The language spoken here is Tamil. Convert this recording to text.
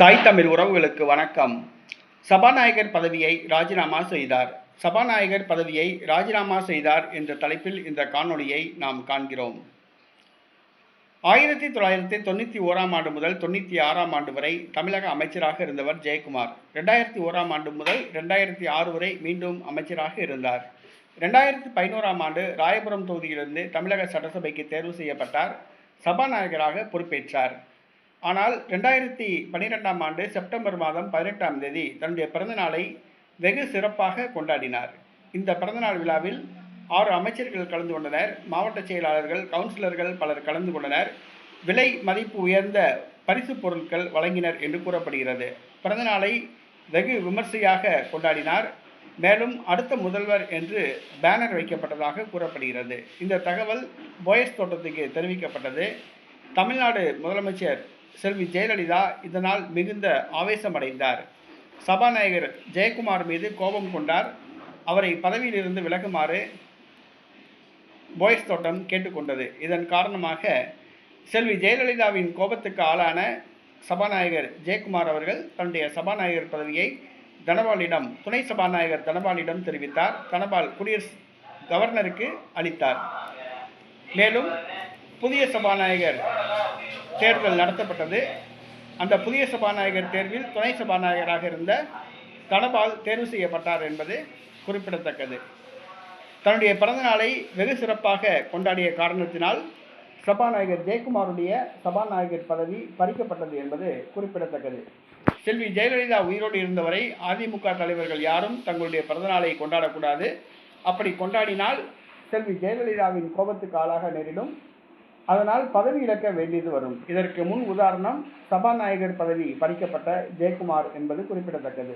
தாய் தமிழ் உறவுகளுக்கு வணக்கம். சபாநாயகர் பதவியை ராஜினாமா செய்தார். சபாநாயகர் பதவியை ராஜினாமா செய்தார் என்ற தலைப்பில் இந்த காணொளியை நாம் காண்கிறோம். ஆயிரத்தி தொள்ளாயிரத்தி தொண்ணூற்றி ஓராம் ஆண்டு முதல் தொண்ணூற்றி ஆறாம் ஆண்டு வரை தமிழக அமைச்சராக இருந்தவர் ஜெயக்குமார். ரெண்டாயிரத்தி ஓராம் ஆண்டு முதல் ரெண்டாயிரத்தி ஆறு வரை மீண்டும் அமைச்சராக இருந்தார். ரெண்டாயிரத்தி பதினோராம் ஆண்டு ராயபுரம் தொகுதியிலிருந்து தமிழக சட்டசபைக்கு தேர்வு செய்யப்பட்டார். சபாநாயகராக பொறுப்பேற்றார். ஆனால் ரெண்டாயிரத்தி பன்னிரெண்டாம் ஆண்டு செப்டம்பர் மாதம் பதினெட்டாம் தேதி தன்னுடைய பிறந்தநாளை வெகு சிறப்பாக கொண்டாடினார். இந்த பிறந்தநாள் விழாவில் ஆறு அமைச்சர்கள் கலந்து கொண்டனர். மாவட்ட செயலாளர்கள் கவுன்சிலர்கள் பலர் கலந்து கொண்டனர். விலை மதிப்பு உயர்ந்த பரிசு பொருட்கள் வழங்கினர் என்று கூறப்படுகிறது. பிறந்தநாளை வெகு விமர்சையாக கொண்டாடினார். மேலும் அடுத்த முதல்வர் என்று பேனர் வைக்கப்பட்டதாக கூறப்படுகிறது. இந்த தகவல் போயஸ் தோட்டத்துக்கு தெரிவிக்கப்பட்டது. தமிழ்நாடு முதலமைச்சர் செல்வி ஜெயலலிதா இதனால் மிகுந்த ஆவேசமடைந்தார். சபாநாயகர் ஜெயக்குமார் மீது கோபம் கொண்டார். அவரை பதவியிலிருந்து விலகுமாறு போயஸ் தோட்டம் கேட்டுக்கொண்டது இதன் காரணமாக செல்வி ஜெயலலிதாவின் கோபத்துக்கு ஆளான சபாநாயகர் ஜெயக்குமார் அவர்கள் தன்னுடைய சபாநாயகர் பதவியை தனபாலிடம் துணை சபாநாயகர் தனபாலிடம் தெரிவித்தார். தனபால் குடியரசு கவர்னருக்கு அளித்தார். மேலும் புதிய சபாநாயகர் தேர்தல் நடத்தப்பட்டது. அந்த புதிய சபாநாயகர் தேர்வில் துணை சபாநாயகராக இருந்த தனபால் தேர்வு செய்யப்பட்டார் என்பது குறிப்பிடத்தக்கது. தன்னுடைய பிறந்தநாளை வெகு சிறப்பாக கொண்டாடிய காரணத்தினால் சபாநாயகர் ஜெயக்குமாருடைய சபாநாயகர் பதவி பறிக்கப்பட்டது என்பது குறிப்பிடத்தக்கது. செல்வி ஜெயலலிதா உயிரோடு இருந்தவரை அதிமுக தலைவர்கள் யாரும் தங்களுடைய பிறந்தநாளை கொண்டாடக்கூடாது. அப்படி கொண்டாடினால் செல்வி ஜெயலலிதாவின் கோபத்துக்கு ஆளாக நேரிடும். அதனால் பதவி இழக்க வேண்டியது வரும். இதற்கு முன் உதாரணம் சபாநாயகர் பதவி பறிக்கப்பட்ட ஜெயக்குமார் என்பது குறிப்பிடத்தக்கது.